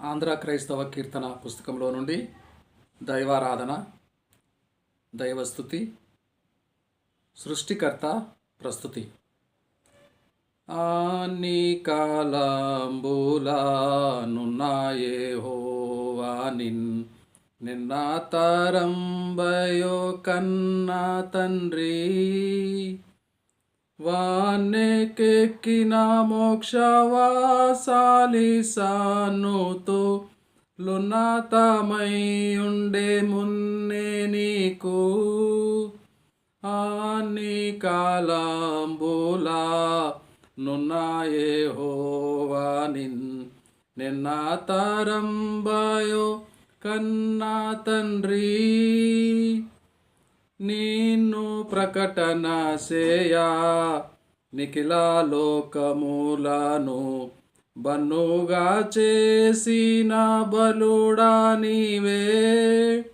ఆంధ్ర క్రైస్తవ కీర్తన పుస్తకంలో నుండి దైవారాధన దైవస్థుతి సృష్టికర్త ప్రస్తుతి. అన్ని కాలంబులానున్నాయే హోవా నిన్ నిన్న తరంబయో కన్న తండ్రి. వాన్నెకెక్కిన మోక్షవాసాలిసానుతో లున్నతమై ఉండే మున్నే నీకు. ఆని కాలంబులా నున్నాయే హోవా నిన్ నిన్న తరంబాయో కన్నా తండ్రి. నీ నిన్ను ప్రకటన సేయా నిఖిల లోకములను బన్నుగా చేసిన బలుడా నీవే.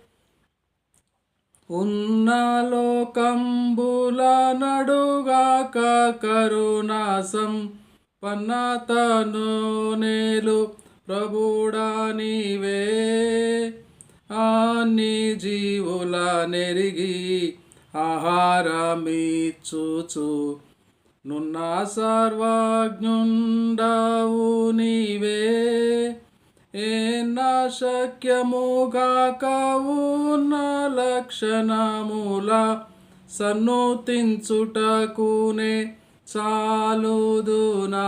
ఉన్న లోకంబుల నడుగాక కరుణాసం పన్నతను నేలు ప్రభుడా నీవే. అన్ని జీవుల నెరిగి ఆహారమిచ్చుచు. నున్న సర్వజ్ఞుండవు నీవే. ఏన శక్యముగాక ఉన్న లక్షణముల సన్నుతించుటకునే చాలుదునా.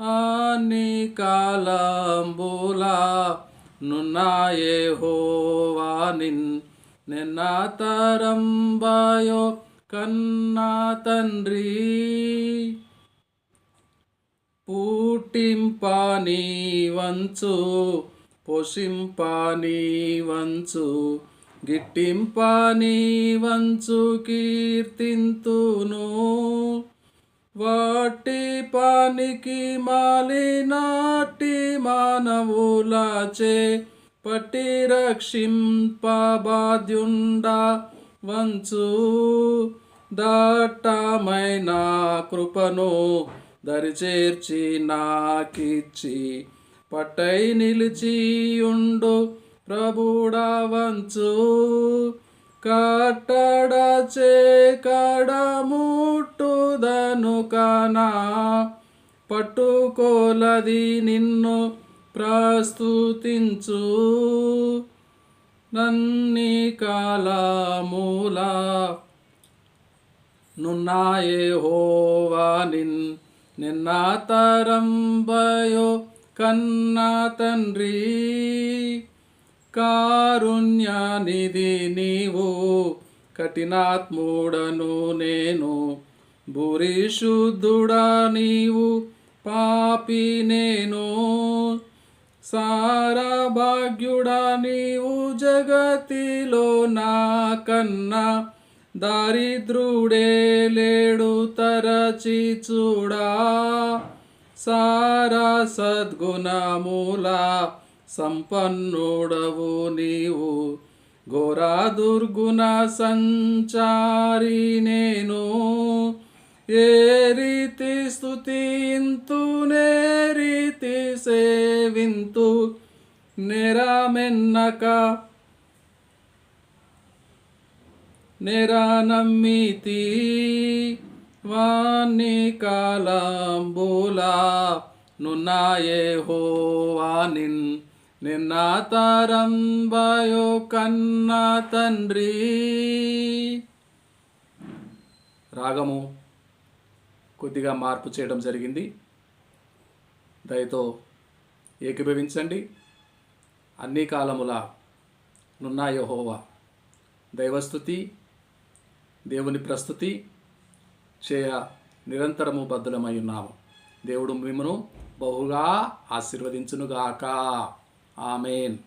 అన్ని కాలంబులా నున్నాయే హోవా నిన్ నిన్న తరంబయో కన్నా తండ్రి. పూటింపాని వంచు పోషింపాని వంచు గిట్టింపాని వంచు కీర్తింతును. వాటి పానికి మాలినాటి మానవులాచే పట్టి రక్షింపబాధ్యుండా వంచు దట్టమైన కృపను దరిచేర్చి నాకిచ్చి పట్టై నిలిచియుండు ప్రభుడా వంచు. కట్టడ చేకడముట్టుదను కానా పట్టుకోలది నిన్ను ప్రస్తుతించు. నన్ని కాలమూల నున్నాయే హోవా నిన్ నిన్న తరంబయో కన్నా తండ్రి. కారుణ్యనిధి నీవు కఠినాత్ముడను నేను. భూరిశుద్ధుడా నీవు పాపి నేను. సారా భాగ్యుడా నీవు జగతిలో నా కన్నా దారిద్రుడే లేడు తరచి చూడా. సారా సద్గుణమూల సంపన్నుడవు నీవు. ఘోరా దుర్గుణ సంచారి నేను. ఏ రీతి స్థుతింతు నే రీతి సే సేవింతు నెరమెన్నక? నెరనమ్మితి వాణి కాలంబూలా నున్నాయే హోవా నిన్ నిన్న తరంబయో కన్న తండ్రి. రాగము కొద్దిగా మార్పు చేయడం జరిగింది. దయతో ఏకీభవించండి. అన్ని కాలముల నున్నాయో హోవా దైవస్థుతి దేవుని ప్రస్తుతి చేయ నిరంతరము బద్ధులమై ఉన్నాము. దేవుడు మిమ్మను బహుగా ఆశీర్వదించునుగాక. ఆమెన్.